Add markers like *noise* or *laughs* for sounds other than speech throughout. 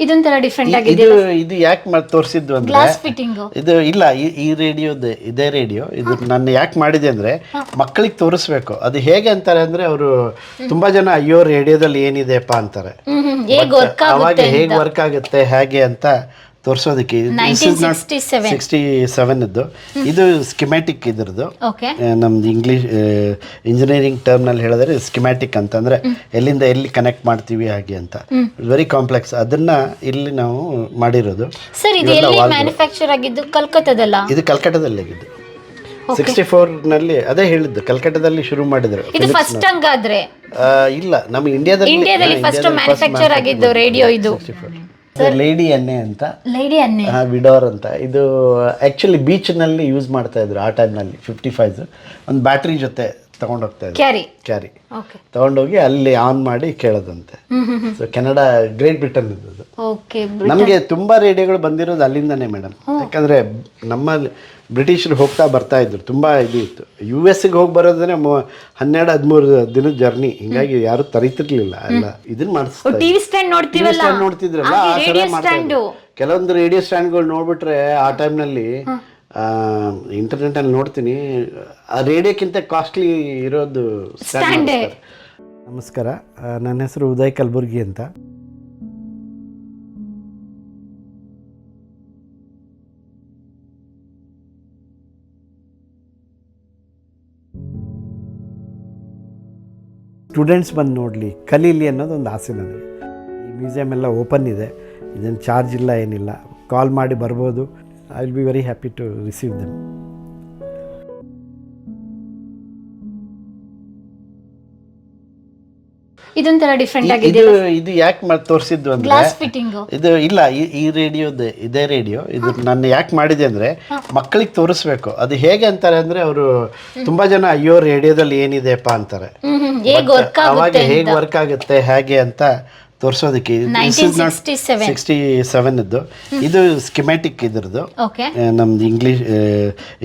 ಇದೊಂಥರ ಡಿಫ್ರೆಂಟ್ ಆಗಿದೆ. ಇದು ಇದು ಯಾಕೆ ಮಾಡಿ ತೋರಿಸಿದ್ದು ಅಂದ್ರೆ ಗ್ಲಾಸ್ ಫಿಟ್ಟಿಂಗ್ ಇದು ಇಲ್ಲ ಈ- ಈ ರೇಡಿಯೋದ ಇದೇ ರೇಡಿಯೋ ಇದು ನಾನು ಯಾಕೆ ಮಾಡಿದೆ ಅಂದ್ರೆ ಮಕ್ಕಳಿಗೆ ತೋರಿಸ್ಬೇಕು. ಅದು ಹೇಗೆ ಅಂತಾರೆ ಅಂದ್ರೆ ಅವರು ತುಂಬಾ ಜನ ಅಯ್ಯೋ ರೇಡಿಯೋದಲ್ಲಿ ಏನಿದೆಪ್ಪ ಅಂತಾರೆ. ಹ್ಮ್ ಹ್ಮ್ ಹೇಗ್ ವರ್ಕ್ ಅವಾಗ ಹೇಗೆ ವರ್ಕ್ ಆಗುತ್ತೆ ಹೇಗೆ ಅಂತ ತೋರಿಸೋದಕ್ಕೆ ಸಿಕ್ಸ್ಟಿ ಸೆವೆನ್ ಸಿಕ್ಸ್ಟಿ ಸೆವೆನ್ ಇದ್ದು ಇದು ಸ್ಕಿಮ್ಯಾಟಿಕ್ ಇದ್ರದ್ದು. ನಮ್ದು ಇಂಗ್ಲೀಷ್ ಇಂಜಿನಿಯರಿಂಗ್ ಟರ್ಮ್ನಲ್ಲಿ ಹೇಳಿದ್ರೆ ಸ್ಕಿಮ್ಯಾಟಿಕ್ ಅಂತಂದ್ರೆ ಎಲ್ಲಿಂದ ಎಲ್ಲಿ ಕನೆಕ್ಟ್ ಮಾಡ್ತೀವಿ ಹಾಗೆ ಅಂತ. ವೆರಿ ಕಾಂಪ್ಲೆಕ್ಸ್ ಅದನ್ನ ಇಲ್ಲಿ ನಾವು ಮಾಡಿರೋದು. ಇದು ಕಲ್ಕಟ್ಟದಲ್ಲಿ ಆಗಿದ್ದು. ಸಿಕ್ಸ್ಟಿ ನಲ್ಲಿ ಅದೇ ಹೇಳಿದ್ದು. ಕಲ್ಕಟ್ಟದಲ್ಲಿ ಶುರು ಮಾಡಿದ್ರು. ಇದು ಫಸ್ಟ್ ಹಂಗಾದ್ರೆ? ಇಲ್ಲ. ನಮ್ಮ ಇಂಡಿಯಾದಲ್ಲಿ ಇಂಡಿಯಾದಲ್ಲಿ ಫಸ್ಟ್ ಮ್ಯಾನುಫ್ಯಾಕ್ಚರ್ ಆಗಿದ್ದು ರೇಡಿಯೋ ಇದು. ಲೇಡಿ ಎಣ್ಣೆ ಅಂತ. ಲೇಡಿ ಅನ್ನೆ ವಿಡೋರ್ ಅಂತ. ಇದು ಆ್ಯಕ್ಚುಲಿ ಬೀಚ್ನಲ್ಲಿ ಯೂಸ್ ಮಾಡ್ತಾ ಇದ್ರು ಆ ಟೈಮ್ನಲ್ಲಿ ಫಿಫ್ಟಿ ಫೈವ್ ಒಂದು ಬ್ಯಾಟ್ರಿ ಜೊತೆ ತಗೊಂಡೋಗ್ತಾ ಇದ್ರು. ಕ್ಯಾರಿ ಕ್ಯಾರಿ ಓಕೆ ತಗೊಂಡೋಗಿ ಅಲ್ಲಿ ಆನ್ ಮಾಡಿ ಕೇಳೋದಂತೆ. ಸೊ ಕೆನಡಾ ಗ್ರೇಟ್ ಬ್ರಿಟನ್ ಇದ್ದದ್ದು. ಓಕೆ ನಮಗೆ ತುಂಬಾ ರೇಡಿಯೋಗಳು ಬಂದಿರೋದು ಅಲ್ಲಿಂದನೇ ಮೇಡಮ್ ಯಾಕಂದ್ರೆ ನಮ್ಮ ಬ್ರಿಟಿಷರು ಹೋಗ್ತಾ ಬರ್ತಾ ಇದ್ರು. ತುಂಬ ಇದು ಇತ್ತು. ಯು ಎಸ್ಗೆ ಹೋಗಿ ಬರೋದನ್ನ ಹನ್ನೆರಡು ಹದಿಮೂರು ದಿನದ ಜರ್ನಿ ಹಿಂಗಾಗಿ ಯಾರು ತರಿತಿರ್ಲಿಲ್ಲ. ಎಲ್ಲ ಇದನ್ನ ಮಾಡಿಸ್ತಾರೆ ಸ್ಟ್ಯಾಂಡ್ ಸ್ಟ್ಯಾಂಡ್ ನೋಡ್ತಿದ್ರಲ್ಲ ಆ ಥರ ಸ್ಟ್ಯಾಂಡು ಕೆಲವೊಂದು ರೇಡಿಯೋ ಸ್ಟ್ಯಾಂಡ್ಗಳು ನೋಡ್ಬಿಟ್ರೆ ಆ ಟೈಮ್ನಲ್ಲಿ ಇಂಟರ್ನೆಟ್ ಅಲ್ಲಿ ನೋಡ್ತೀನಿ. ಆ ರೇಡಿಯೋಕ್ಕಿಂತ ಕಾಸ್ಟ್ಲಿ ಇರೋದು Stand. ನಮಸ್ಕಾರ. ನನ್ನ ಹೆಸರು ಉದಯ್ ಕಲಬುರ್ಗಿ ಅಂತ. ಸ್ಟೂಡೆಂಟ್ಸ್ ಬಂದು ನೋಡಲಿ, ಕಲೀಲಿ ಅನ್ನೋದು ಒಂದು ಆಸೆ ನನಗೆ. ಈ ಮ್ಯೂಸಿಯಂ ಎಲ್ಲ ಓಪನ್ ಇದೆ ಇದೇನು ಚಾರ್ಜ್ ಇಲ್ಲ ಏನಿಲ್ಲ. ಕಾಲ್ ಮಾಡಿ ಬರ್ಬೋದು. I will be very happy to receive them ಇದೊಂಥರ ಡಿಫ್ರೆಂಟ್ ಆಗಿದೆ. ಇದು ಇದು ಯಾಕೆ ಮಾಡಿ ತೋರಿಸಿದ್ದು ಅಂದ್ರೆ ಗ್ಲಾಸ್ ಫಿಟ್ಟಿಂಗ್ ಇದು ಇಲ್ಲ ಈ- ಈ ರೇಡಿಯೋದ ಇದೇ ರೇಡಿಯೋ. ಇದು ನಾನು ಯಾಕೆ ಮಾಡಿದೆ ಅಂದ್ರೆ ಮಕ್ಕಳಿಗೆ ತೋರಿಸ್ಬೇಕು. ಅದು ಹೇಗೆ ಅಂತಾರೆ ಅಂದ್ರೆ ಅವರು ತುಂಬಾ ಜನ ಅಯ್ಯೋ ರೇಡಿಯೋದಲ್ಲಿ ಏನಿದೆಪ್ಪ ಅಂತಾರೆ. ಹ್ಮ್ ಹೇಗ್ ವರ್ಕ್ ಅವಾಗ ಆಗುತ್ತೆ ಹೇಗೆ ವರ್ಕ್ ಆಗುತ್ತೆ ಹೇಗೆ ಅಂತ ತೋರಿಸೋದಕ್ಕೆ ಸಿಕ್ಸ್ಟಿ ಸೆವೆನ್ ಸಿಕ್ಸ್ಟಿ ಸೆವೆನ್ ಇದ್ದು ಇದು ಸ್ಕಿಮ್ಯಾಟಿಕ್ ಇದ್ರದ್ದು. ನಮ್ದು ಇಂಗ್ಲೀಷ್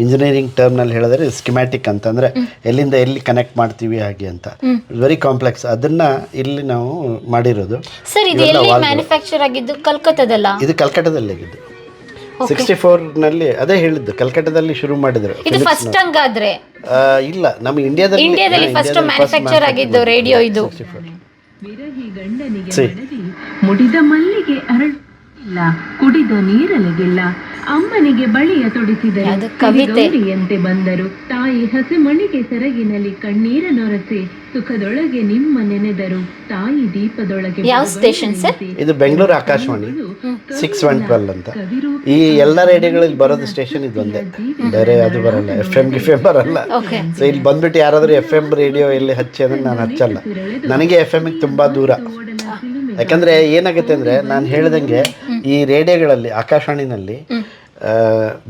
ಇಂಜಿನಿಯರಿಂಗ್ ಟರ್ಮ್ನಲ್ಲಿ ಹೇಳಿದ್ರೆ ಸ್ಕಿಮ್ಯಾಟಿಕ್ ಅಂತಂದ್ರೆ ಎಲ್ಲಿಂದ ಎಲ್ಲಿ ಕನೆಕ್ಟ್ ಮಾಡ್ತೀವಿ ಹಾಗೆ ಅಂತ. ವೆರಿ ಕಾಂಪ್ಲೆಕ್ಸ್ ಅದನ್ನ ಇಲ್ಲಿ ನಾವು ಮಾಡಿರೋದು. ಇದು ಮ್ಯಾನುಫ್ಯಾಕ್ಚರ್ ಆಗಿದ್ದು? ಸಿಕ್ಸ್ಟಿ ನಲ್ಲಿ ಅದೇ ಹೇಳಿದ್ದು. ಕಲ್ಕಟ್ಟದಲ್ಲಿ ಶುರು ಮಾಡಿದ್ರು ಇದು ಫಸ್ಟ್ ಹಂಗಾದ್ರೆ? ಇಲ್ಲ. ನಮ್ಮ ಇಂಡಿಯಾದಲ್ಲಿ ಇಂಡಿಯಾದಲ್ಲಿ ಫಸ್ಟ್ ಮ್ಯಾನುಫ್ಯಾಕ್ಚರ್ ಆಗಿದ್ದು ರೇಡಿಯೋ ಇದು. ವಿರಹಿ ಗಂಡನಿಗೆ ಮಡದಿ ಮುಡಿದ ಮಲ್ಲಿಗೆ ಅರಳಿಲ್ಲ ಕುಡಿದ ನೀರಲೆಗಿಲ್ಲ ಅಮ್ಮನಿಗೆ ಬಳಿಯ ತೊಡಿಸಿದರೆ. ಅದು ಕವಿತೆ. ಬಂದರು. ತಾಯಿ ಹಸಿ ಮಣಿಗೆ ಸೆರಗಿನಲ್ಲಿ ಕಣ್ಣೀರ ನೊರೆಸಿ ಸುಖದೊಳಗೆ ನಿಮ್ಮ ನೆನೆದರು. ತಾಯಿ ದೀಪದೊಳಗೆ ಯಾವ ಸ್ಟೇಷನ್ ಸರ್ ಇದು Bengaluru Akashvani six one twelve ಅಂತ. ಈ ಎಲ್ಲ ರೇಡಿಯೋಗಳಲ್ಲಿ ಬರೋದು ಸ್ಟೇಷನ್ ಇದು ಒಂದೇ. ಬೇರೆ ಅದು ಬರಲ್ಲ ಎಫ್ ಎಂ ಗಿಫ್ ಎಂ ಬರಲ್ಲ. ಓಕೆ ಸೊ ಇಲ್ಲಿ ಬಂದ್ಬಿಟ್ಟು ಯಾರಾದ್ರೂ ಎಫ್ ಎಂ ರೇಡಿಯೋ ಇಲ್ಲಿ ಹಚ್ಚಿ ಅಂದ್ರೆ ನಾನು ಹಚ್ಚಲ್ಲ. ನನಗೆ ಎಫ್ ಎಮ್ಗೆ ತುಂಬಾ ದೂರ. ಯಾಕಂದ್ರೆ ಏನಾಗುತ್ತೆ ಅಂದ್ರೆ ನಾನು ಹೇಳ್ದಂಗೆ ಈ ರೇಡಿಯೋಗಳಲ್ಲಿ ಆಕಾಶವಾಣಿನಲ್ಲಿ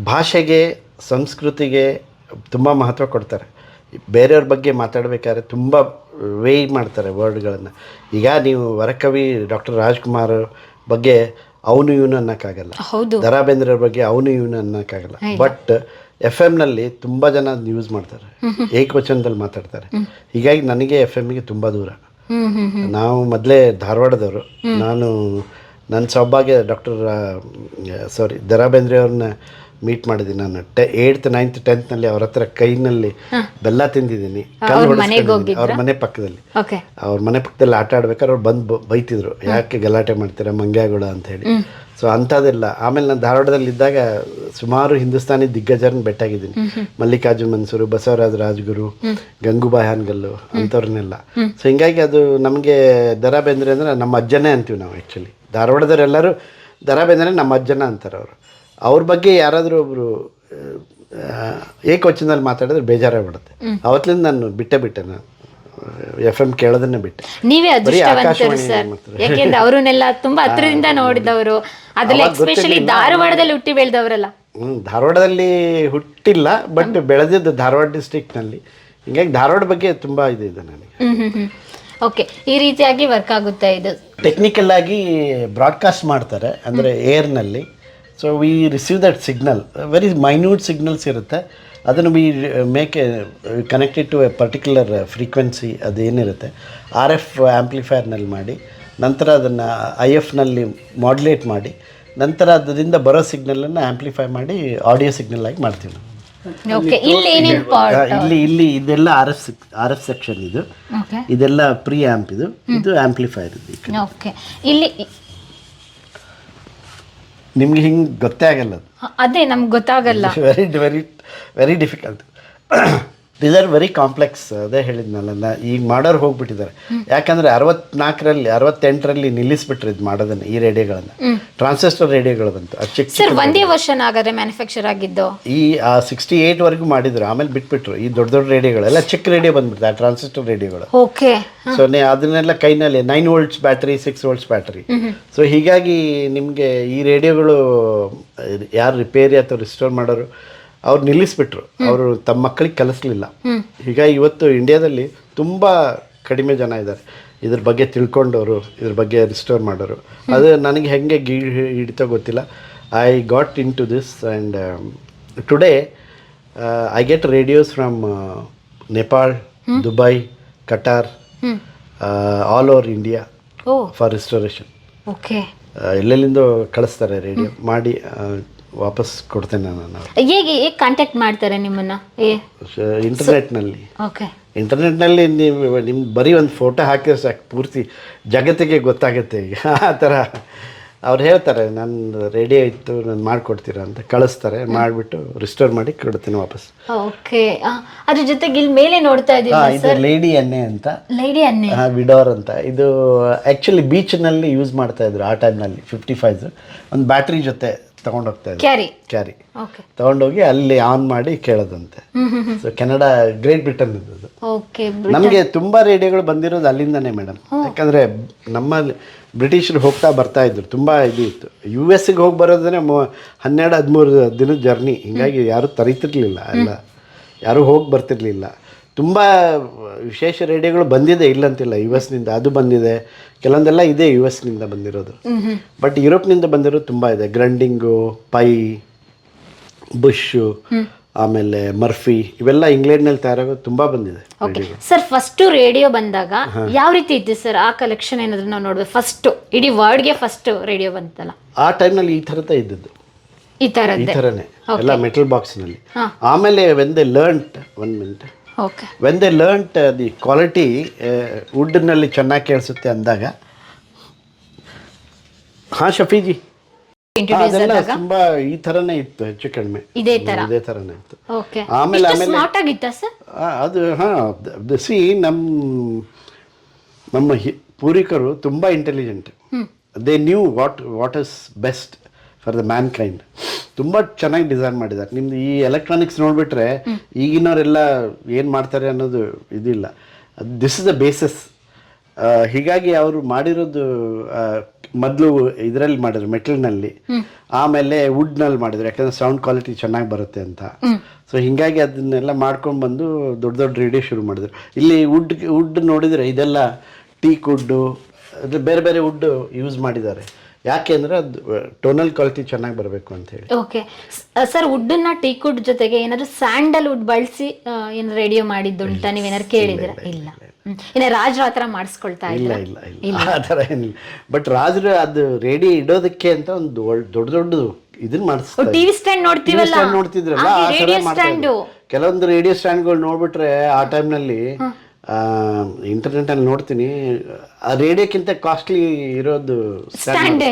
ಭಾಷೆಗೆ ಸಂಸ್ಕೃತಿಗೆ ತುಂಬ ಮಹತ್ವ ಕೊಡ್ತಾರೆ. ಬೇರೆಯವ್ರ ಬಗ್ಗೆ ಮಾತಾಡಬೇಕಾದ್ರೆ ತುಂಬ ವೇ ಮಾಡ್ತಾರೆ ವರ್ಡ್ಗಳನ್ನು. ಈಗ ನೀವು ವರಕವಿ ಡಾಕ್ಟರ್ ರಾಜ್ಕುಮಾರ್ ಬಗ್ಗೆ ಅವನು ಇವನು ಅನ್ನೋಕ್ಕಾಗಲ್ಲ. ಹೌದು. ದರಾ ಬೇಂದ್ರೆಯವ್ರ ಬಗ್ಗೆ ಅವನು ಇವನು ಅನ್ನೋಕ್ಕಾಗಲ್ಲ. ಬಟ್ ಎಫ್ ಎಮ್ನಲ್ಲಿ ತುಂಬ ಜನ ಯೂಸ್ ಮಾಡ್ತಾರೆ. ಏಕವಚನದಲ್ಲಿ ಮಾತಾಡ್ತಾರೆ. ಹೀಗಾಗಿ ನನಗೆ ಎಫ್ ಎಮ್ಗೆ ತುಂಬ ದೂರ. ನಾವು ಮೊದಲೇ ಧಾರವಾಡದವರು. ನಾನು ನನ್ನ ಸೌಭಾಗ್ಯ ಡಾಕ್ಟರ್ ಸಾರಿ ಬೇಂದ್ರೆ ಅವ್ರನ್ನ ಮೀಟ್ ಮಾಡಿದ್ದೀನಿ ನಾನು. ಟೆ ಏಯ್ತ್ ನೈನ್ತ್ ಟೆಂತ್ನಲ್ಲಿ ಅವ್ರ ಹತ್ರ ಕೈನಲ್ಲಿ ಬೆಲ್ಲ ತಿಂದಿದ್ದೀನಿ. ಕಲ್ಲು ಹೊಡೆಸ್ಕೊಂಡಿದ್ದೀನಿ. ಅವ್ರ ಮನೆ ಪಕ್ಕದಲ್ಲಿ. ಅವ್ರ ಮನೆ ಪಕ್ಕದಲ್ಲಿ ಆಟ ಆಡ್ಬೇಕಾದ್ರೆ ಅವ್ರು ಬಂದು ಬೈತಿದ್ರು. ಯಾಕೆ ಗಲಾಟೆ ಮಾಡ್ತೀರಾ ಮಂಗ್ಯಾಗಳು ಅಂತ ಹೇಳಿ. ಸೊ ಅಂಥದ್ದೆಲ್ಲ. ಆಮೇಲೆ ನಾನು ಧಾರವಾಡದಲ್ಲಿ ಇದ್ದಾಗ ಸುಮಾರು ಹಿಂದೂಸ್ತಾನಿ ದಿಗ್ಗಜರನ್ನ ಬೆಟ್ಟಾಗಿದ್ದೀನಿ. ಮಲ್ಲಿಕಾರ್ಜುನ್ ಮನ್ಸೂರು ಬಸವರಾಜ್ ರಾಜ್ಗುರು ಗಂಗೂಬಾಯಿ ಹಾನ್ಗಲ್ಲು ಅಂಥವ್ರನ್ನೆಲ್ಲ. ಸೊ ಹಿಂಗಾಗಿ ಅದು ನಮಗೆ ದರ ಬೇಂದ್ರೆ ಅಂದ್ರೆ ನಮ್ಮ ಅಜ್ಜನೇ ಅಂತೀವಿ ನಾವು ಆ್ಯಕ್ಚುಲಿ ಧಾರವಾಡದವರೆಲ್ಲರೂ ದರ ಬೇಂದ್ರೆ ನಮ್ಮ ಅಜ್ಜನ ಅಂತಾರೆ ಅವರು ಅವ್ರ ಬಗ್ಗೆ ಯಾರಾದರೂ ಒಬ್ಬರು ಏಕವಚನದಲ್ಲಿ ಮಾತಾಡಿದ್ರೆ ಬೇಜಾರಾಗ್ಬಿಡುತ್ತೆ ಅವತ್ತಿಂದ ನಾನು ಬಿಟ್ಟೆ ಬಿಟ್ಟೆ ನಾನು. ಎಫ್ ಎಂ ಕೇಳೋದನ್ನ ಬಿಟ್ಟೆ. ನೀವೇ ಅದೃಷ್ಟವಂತರು ಸರ್. ಯಾಕೆಂದ್ರೆ ಅವರನ್ನೆಲ್ಲ ತುಂಬಾ *laughs* ಹತ್ರದಿಂದ ನೋಡಿದವರು. ಅದ್ರಲ್ಲಿ ಅವಾಗ ಎಕ್ಸ್ಪೆಷಲಿ ಧಾರವಾಡದಲ್ಲಿ ಹುಟ್ಟಿ ಬೆಳೆದವರಲ್ಲ. ಹ್ಮ್, ಧಾರವಾಡದಲ್ಲಿ ಹುಟ್ಟಿಲ್ಲ ಬಟ್ ಬೆಳೆದಿದ್ದು ಧಾರವಾಡ ಡಿಸ್ಟ್ರಿಕ್ಟ್ನಲ್ಲಿ ಹಿಂಗಾಗಿ ಧಾರವಾಡ ಬಗ್ಗೆ ತುಂಬಾ ಇದು ಇದೆ ನನಗೆ. ಓಕೆ ಈ ರೀತಿಯಾಗಿ ವರ್ಕ್ ಆಗುತ್ತೆ ಇದು? ಟೆಕ್ನಿಕಲ್ ಆಗಿ ಬ್ರಾಡ್ಕಾಸ್ಟ್ ಮಾಡ್ತಾರೆ ಅಂದರೆ ಏರ್ನಲ್ಲಿ so we receive that signal very minute signals ಇರುತ್ತೆ. ಅದನ್ನು we make a connected to a particular frequency ಅದೇನಿರುತ್ತೆ R F ಆ್ಯಂಪ್ಲಿಫೈರ್ನಲ್ಲಿ ಮಾಡಿ ನಂತರ ಅದನ್ನು ಐ ಎಫ್ನಲ್ಲಿ ಮಾಡ್ಯುಲೇಟ್ ಮಾಡಿ ನಂತರ ಅದರಿಂದ ಬರೋ ಸಿಗ್ನಲನ್ನು ಆ್ಯಂಪ್ಲಿಫೈ ಮಾಡಿ ಆಡಿಯೋ ಸಿಗ್ನಲ್ ಆಗಿ ಮಾಡ್ತೀವಿ ನಾವು. ಓಕೆ ಇಲ್ಲಿ ಇಲ್ಲಿ ಇದೆಲ್ಲ R F R F section ಇದು. ಇದೆಲ್ಲ ಪ್ರೀ ಆ್ಯಂಪ್ ಇದು ಇದು ಆ್ಯಂಪ್ಲಿಫೈರ್ ಇದು ಇಲ್ಲಿ ನಿಮ್ಗೆ ಹಿಂಗೆ ಗೊತ್ತೇ ಆಗಲ್ಲ ಅದು. ನಮ್ಗೆ ಗೊತ್ತಾಗಲ್ಲ. Very very very difficult these are very complex ಅದೇ ಹೇಳಿದ್ನಲ್ಲ ನಾ ಈಗ ಮಾಡೋರು ಹೋಗ್ಬಿಟ್ಟಿದ್ದಾರೆ. ಯಾಕಂದ್ರೆ ಅರವತ್ನಾಲ್ಕರಲ್ಲಿ ಅರವತ್ತೆಂಟರಲ್ಲಿ ನಿಲ್ಲಿಸ್ಬಿಟ್ರು ಇದು ಮಾಡೋದನ್ನ ಈ ರೇಡಿಯೋಗಳನ್ನು. ಟ್ರಾನ್ಸಿಸ್ಟರ್ ರೇಡಿಯೋಗಳು ಬಂತು. ಅದು ಚಿಕ್ಕ ಸರ್ ಒಂದೇ ವರ್ಷ ಆಗಾದ್ರೆ ಮ್ಯಾನುಫ್ಯಾಕ್ಚರ್ ಆಗಿದ್ದು? ಈ ಸಿಕ್ಸ್ಟಿ ಸಿಕ್ಸ್ಟಿ ಏಯ್ಟ್ವರೆಗೂ ಮಾಡಿದ್ರು ಆಮೇಲೆ ಬಿಟ್ಬಿಟ್ರು. ಈ ದೊಡ್ಡ ದೊಡ್ಡ ರೇಡಿಯೋಗಳೆಲ್ಲ ಚಿಕ್ಕ ರೇಡಿಯೋ ಬಂದ್ಬಿಡ್ತು ಆ ಟ್ರಾನ್ಸಿಸ್ಟರ್ ರೇಡಿಯೋಗಳು. ಓಕೆ ಸೊ ನೇ ಅದನ್ನೆಲ್ಲ ಕೈನಲ್ಲಿ nine volts battery six volts battery so ಹೀಗಾಗಿ ನಿಮಗೆ ಈ ರೇಡಿಯೋಗಳು ಯಾರು ರಿಪೇರಿ ಅಥವಾ ರಿಸ್ಟೋರ್ ಮಾಡೋರು ಅವ್ರು ನಿಲ್ಲಿಸ್ಬಿಟ್ರು. ಅವರು ತಮ್ಮ ಮಕ್ಕಳಿಗೆ ಕಲಿಸ್ಲಿಲ್ಲ. ಹೀಗಾಗಿ ಇವತ್ತು ಇಂಡಿಯಾದಲ್ಲಿ ತುಂಬ ಕಡಿಮೆ ಜನ ಇದ್ದಾರೆ. ಇದ್ರ ಬಗ್ಗೆ ತಿಳ್ಕೊಂಡವರು ಇದ್ರ ಬಗ್ಗೆ ರಿಸ್ಟೋರ್ ಮಾಡೋರು. ಅದು ನನಗೆ ಹೆಂಗೆ ಹಿಡಿತ ಹಿಡಿತೋ ಗೊತ್ತಿಲ್ಲ. I got into this and today I get radios from Nepal Dubai Qatar all over India for restoration okay. ಎಲ್ಲೆಲ್ಲಿಂದ ಕಳಿಸ್ತಾರೆ ರೇಡಿಯೋ ಮಾಡಿ ವಾಪಸ್ ಕೊಡ್ತೇನೆ ನಾನು. ಹೇಗೆ ಹೇಗೆ ಕಾಂಟ್ಯಾಕ್ಟ್ ಮಾಡ್ತಾರೆ ನಿಮ್ಮನ್ನ? ಏ ಇಂಟರ್ನೆಟ್ನಲ್ಲಿ ಓಕೆ ಇಂಟರ್ನೆಟ್ನಲ್ಲಿ ನೀವು ನಿಮ್ಮ ಬರೀ ಒಂದು ಫೋಟೋ ಹಾಕಿದ್ರೆ ಸಾಕು ಪೂರ್ತಿ ಜಗತ್ತಿಗೆ ಗೊತ್ತಾಗುತ್ತೆ ಈಗ. ಆ ಥರ ಅವ್ರು ಹೇಳ್ತಾರೆ ನನ್ನ ರೆಡಿ ಇತ್ತು ನಾನು ಮಾಡಿಕೊಡ್ತೀರಾ ಅಂತ ಕಳಿಸ್ತಾರೆ ಮಾಡಿಬಿಟ್ಟು ರಿಸ್ಟೋರ್ ಮಾಡಿ ಕೊಡ್ತೀನಿ ವಾಪಸ್. ಓಕೆ ಅದ್ರ ಜೊತೆಗೆ ಇಲ್ಲಿ ಮೇಲೆ ನೋಡ್ತಾ ಇದ್ದೀವಿ ಹಾಂ ಇದು ಲೇಡಿ ಎಣ್ಣೆ ಅಂತ. ಲೈಡಿ ಅನ್ನೆ ವಿಡೋರ್ ಅಂತ. ಇದು ಆ್ಯಕ್ಚುಲಿ ಬೀಚ್ನಲ್ಲಿ ಯೂಸ್ ಮಾಡ್ತಾ ಇದ್ರು ಆ ಟೈಮ್ನಲ್ಲಿ ಫಿಫ್ಟಿ ಫೈವ್ ಒಂದು ಬ್ಯಾಟ್ರಿ ಜೊತೆ ತಗೊಂಡು ಇದ್ದೆ ಕ್ಯಾರಿ ಕ್ಯಾರಿ ಓಕೆ ತಗೊಂಡೋಗಿ ಅಲ್ಲಿ ಆನ್ ಮಾಡಿ ಕೇಳೋದಂತೆ. ಸೊ ಕೆನಡಾ ಗ್ರೇಟ್ ಬ್ರಿಟನ್ ಇದ್ದದ್ದು. ಓಕೆ ನಮಗೆ ತುಂಬ ರೇಡಿಯೋಗಳು ಬಂದಿರೋದು ಅಲ್ಲಿಂದನೇ ಮೇಡಮ್ ಯಾಕಂದರೆ ನಮ್ಮ ಬ್ರಿಟಿಷರು ಹೋಗ್ತಾ ಬರ್ತಾ ಇದ್ರು. ತುಂಬ ಇದು ಇತ್ತು. ಯು ಎಸ್ಗೆ ಹೋಗಿ ಬರೋದನ್ನೇ ಹನ್ನೆರಡು ಹದಿಮೂರು ದಿನದ ಜರ್ನಿ ಹಿಂಗಾಗಿ ಯಾರೂ ತರಿತಿರ್ಲಿಲ್ಲ. ಎಲ್ಲ ಯಾರೂ ಹೋಗಿ ಬರ್ತಿರ್ಲಿಲ್ಲ. ತುಂಬ ವಿಶೇಷ ರೇಡಿಯೋಗಳು ಬಂದಿದೆ ಇಲ್ಲಂತಿಲ್ಲ ಯು ಎಸ್ನಿಂದ ಅದು ಬಂದಿದೆ ಕೆಲವೊಂದೆಲ್ಲ ಇದೆ ಯು ಎಸ್ನಿಂದ ಬಂದಿರೋದು. ಬಟ್ ಯುರೋಪ್ನಿಂದ ಬಂದಿರೋದು ತುಂಬ ಇದೆ. ಗ್ರಂಡಿಂಗು ಪೈ ಬುಷು ಆಮೇಲೆ ಮರ್ಫಿ ಇವೆಲ್ಲ ಇಂಗ್ಲೆಂಡ್ನಲ್ಲಿ ತಯಾರಾಗೋದು ತುಂಬ ಬಂದಿದೆ ಸರ್ ಫಸ್ಟ್ ರೇಡಿಯೋ ಬಂದಾಗ ಯಾವ ರೀತಿ ಇತ್ತು ಸರ್ ಆ ಕಲೆಕ್ಷನ್ ಏನಾದರೂ ನಾವು ನೋಡ್ಬೇಕು. ಫಸ್ಟ್ ಇಡೀ ವರ್ಡ್ಗೆ ಫಸ್ಟ್ ರೇಡಿಯೋ ಬಂತಲ್ಲ? ಆ ಟೈಮ್ನಲ್ಲಿ ಈ ಥರದ ಇದ್ದದ್ದು. ಈ ಥರನೇ. ಎಲ್ಲ ಮೆಟಲ್ ಬಾಕ್ಸ್ನಲ್ಲಿ. ಆಮೇಲೆ when learn learnt one minute when they learnt the quality ವುಡ್ನಲ್ಲಿ ಚೆನ್ನಾಗಿ ಕೇಳಿಸುತ್ತೆ ಅಂದಾಗ ಹಾಂ ಶಫೀಜಿ. ಅದೆಲ್ಲ ತುಂಬಾ ಈ ತರನೇ ಇತ್ತು ಹೆಚ್ಚು ಕಡಿಮೆ. ಇದೇ ತರ ಇದೇ ತರನೇ ಇತ್ತು. ಆಮೇಲೆ ಆಮೇಲೆ ಸ್ಮಾರ್ಟ್ ಆಗಿತ್ತಾ ಸರ್? ಆ, ಅದು ಹಾ ಸಿ ನಮ್ಮ ನಮ್ಮ ಪೂರ್ವಿಕರು ತುಂಬ intelligent they knew what what is best for the mankind ತುಂಬ ಚೆನ್ನಾಗಿ ಡಿಸೈನ್ ಮಾಡಿದ್ದಾರೆ. ನಿಮ್ದು ಈ ಎಲೆಕ್ಟ್ರಾನಿಕ್ಸ್ ನೋಡ್ಬಿಟ್ರೆ ಈಗಿನವರೆಲ್ಲ ಏನು ಮಾಡ್ತಾರೆ ಅನ್ನೋದು ಇದಿಲ್ಲ. ದಿಸ್ ಇಸ್ ದ ಬೇಸಿಸ್ ಹೀಗಾಗಿ ಅವರು ಮಾಡಿರೋದು ಮೊದಲು ಇದರಲ್ಲಿ ಮಾಡಿದ್ರು ಮೆಟಲ್ನಲ್ಲಿ. ಆಮೇಲೆ ವುಡ್ನಲ್ಲಿ ಮಾಡಿದ್ರು ಯಾಕಂದ್ರೆ ಸೌಂಡ್ ಕ್ವಾಲಿಟಿ ಚೆನ್ನಾಗಿ ಬರುತ್ತೆ ಅಂತ. ಸೊ ಹಿಂಗಾಗಿ ಅದನ್ನೆಲ್ಲ ಮಾಡ್ಕೊಂಡು ಬಂದು ದೊಡ್ಡ ದೊಡ್ಡ ರೇಡಿಯೋ ಶುರು ಮಾಡಿದ್ರು. ಇಲ್ಲಿ ವುಡ್ ವುಡ್ ನೋಡಿದ್ರೆ ಇದೆಲ್ಲ ಟೀಕ್ ವುಡ್ಡು ಬೇರೆ ಬೇರೆ ವುಡ್ ಯೂಸ್ ಮಾಡಿದ್ದಾರೆ. ಯಾಕೆ ಅಂದರೆ ಅದು ಟೋನಲ್ ಕ್ವಾಲಿಟಿ ಚೆನ್ನಾಗಿ ಬರಬೇಕು ಅಂತ ಹೇಳಿ. ಓಕೆ ಸರ್ ವುಡ್ಡನ್ನ ಟೀಕ್ ವುಡ್ ಜೊತೆಗೆ ಏನಾದ್ರು ಸ್ಯಾಂಡಲ್ ವುಡ್ ಬಳಸಿ ಏನು ರೇಡಿಯೋ ಮಾಡಿದ್ದುಂಟಾ ನೀವೇನಾದ್ರು ಕೇಳಿದ್ರೆ ಇಲ್ಲ. ಇನ್ನ ರಾಜ್ರ ಆತರ ಮಾಡಿಸ್ಕೊಳ್ತಾ ಇಲ್ಲ ಇಲ್ಲ ಇಲ್ಲ. ಆ ಥರ ಏನಿಲ್ಲ. ಬಟ್ ರಾಜರು ಅದು ರೇಡಿಯೋ ಇಡೋದಕ್ಕೆ ಅಂತ ಒಂದು ದೊಡ್ಡ ದೊಡ್ಡ ಇದನ್ನ ಮಾಡಿಸ್ತಾರೆ ಟಿವಿ ಸ್ಟ್ಯಾಂಡ್ ನೋಡ್ತೀವಲ್ಲ? ನೋಡ್ತಿದ್ರಲ್ಲ? ಆ ಥರ ರೇಡಿಯೋ ಮಾಡ್ತಾ ಸ್ಟ್ಯಾಂಡು ಇದ್ರು. ಕೆಲವೊಂದು ರೇಡಿಯೋ ಸ್ಟ್ಯಾಂಡ್ಗಳು ನೋಡ್ಬಿಟ್ರೆ ಆ ಟೈಮ್ನಲ್ಲಿ ಇಂಟರ್ನೆಟಲ್ಲಿ ನೋಡ್ತೀನಿ ಆ ರೇಡಿಯೋಕ್ಕಿಂತ ಕಾಸ್ಟ್ಲಿ ಇರೋದು ಸ್ಟ್ಯಾಂಡೇ